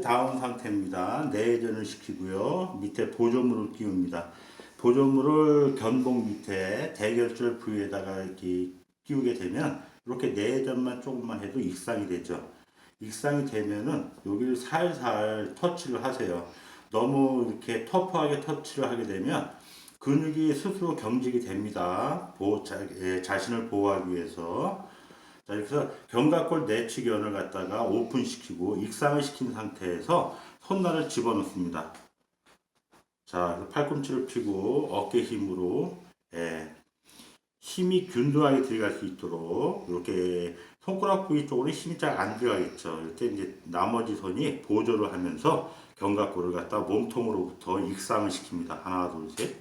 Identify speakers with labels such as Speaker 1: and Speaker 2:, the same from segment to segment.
Speaker 1: 다음 상태입니다. 내전을 시키고요. 밑에 보조물을 끼웁니다. 보조물을 견봉 밑에 대결절 부위에다가 이렇게 끼우게 되면 이렇게 내전만 조금만 해도 익상이 되죠. 익상이 되면은 여기를 살살 터치를 하세요. 너무 이렇게 터프하게 터치를 하게 되면 근육이 스스로 경직이 됩니다. 보호, 자, 예, 자신을 보호하기 위해서. 자, 해서 견갑골 내치견을 갖다가 오픈시키고 익상을 시킨 상태에서 손날을 집어넣습니다. 자, 그래서 팔꿈치를 펴고 어깨 힘으로 예, 힘이 균등하게 들어갈 수 있도록 이렇게 손가락 부위 쪽으로 힘이 잘 안 들어가겠죠. 이렇게 이제 나머지 손이 보조를 하면서 견갑골을 갖다 몸통으로부터 익상을 시킵니다. 하나, 둘, 셋.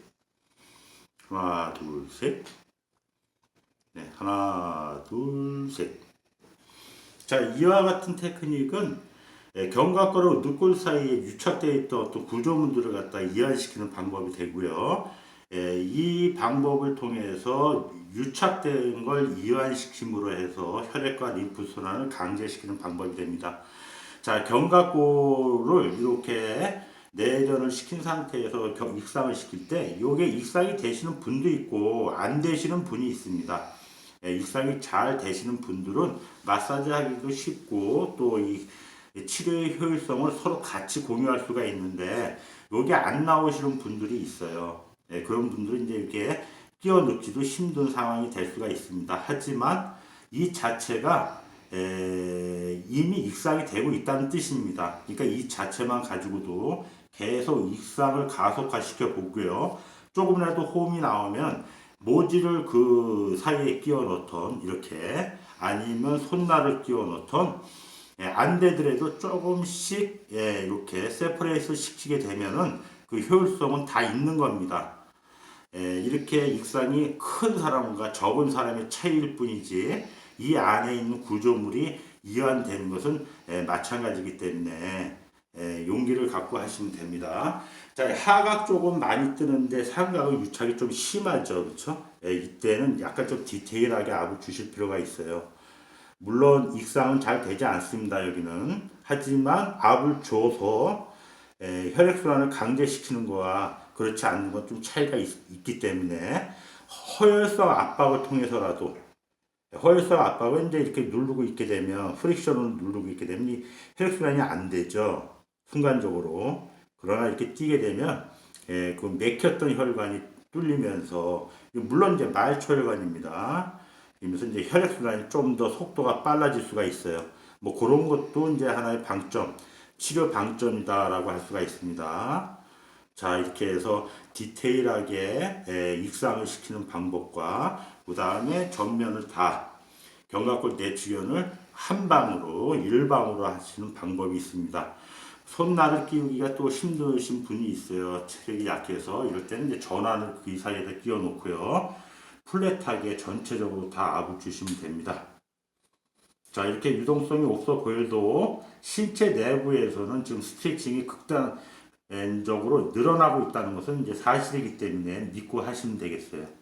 Speaker 1: 하나, 둘, 셋. 네, 하나, 둘, 셋. 자, 이와 같은 테크닉은 예, 견갑골과 늑골 사이에 유착되어 있던 어떤 구조물들을 갖다 이완시키는 방법이 되고요. 예, 이 방법을 통해서 유착된 걸 이완시킴으로 해서 혈액과 림프 순환을 강제시키는 방법이 됩니다. 자, 견갑골을 이렇게 내전을 시킨 상태에서 겨- 익상을 시킬 때 이게 익상이 되시는 분도 있고 안 되시는 분이 있습니다. 예, 익상이 잘 되시는 분들은 마사지 하기도 쉽고 또 이 치료의 효율성을 서로 같이 공유할 수가 있는데 여기 안 나오시는 분들이 있어요. 예, 그런 분들은 이제 이렇게 넣기도 힘든 상황이 될 수가 있습니다. 하지만 이 자체가 에, 이미 익상이 되고 있다는 뜻입니다. 그러니까 이 자체만 가지고도 계속 익상을 가속화시켜 보고요. 조금이라도 호흡이 나오면 모지를 그 사이에 끼워 넣던 이렇게 아니면 손날을 끼워 넣던 예, 안 되더라도 조금씩 예, 이렇게 세퍼레이트 시키게 되면은 그 효율성은 다 있는 겁니다. 예, 이렇게 익상이 큰 사람과 적은 사람의 차이일 뿐이지 이 안에 있는 구조물이 이완되는 것은 예, 마찬가지이기 때문에 예, 용기를 갖고 하시면 됩니다. 자, 하각 쪽은 많이 뜨는데 삼각은 유착이 좀 심하죠, 그렇죠? 예, 이때는 약간 좀 디테일하게 압을 주실 필요가 있어요. 물론 익상은 잘 되지 않습니다, 여기는. 하지만 압을 줘서 에, 혈액순환을 강제시키는 거와 그렇지 않는 건 좀 차이가 있, 기 때문에 허혈성 압박을 통해서라도 허혈성 압박은 이제 이렇게 누르고 있게 되면 프릭션을 누르고 있게 되면 이 혈액순환이 안 되죠. 순간적으로. 그러나 이렇게 뛰게 되면 에, 그 맥혔던 혈관이 뚫리면서 물론 이제 말초혈관입니다. 이면서 이제 혈액 순환이 좀 더 속도가 빨라질 수가 있어요. 뭐 그런 것도 이제 하나의 방점, 치료 방점이다라고 할 수가 있습니다. 자 이렇게 해서 디테일하게 에, 익상을 시키는 방법과 그 다음에 전면을 다 견갑골 내추견을 한 방으로 일방으로 하시는 방법이 있습니다. 손날을 끼우기가 또 힘드신 분이 있어요. 체력이 약해서 이럴 때는 이제 전환을 그 사이에다 끼워 놓고요. 플랫하게 전체적으로 다 압을 주시면 됩니다. 자, 이렇게 유동성이 없어 보여도 신체 내부에서는 지금 스트레칭이 극단적으로 늘어나고 있다는 것은 이제 사실이기 때문에 믿고 하시면 되겠어요.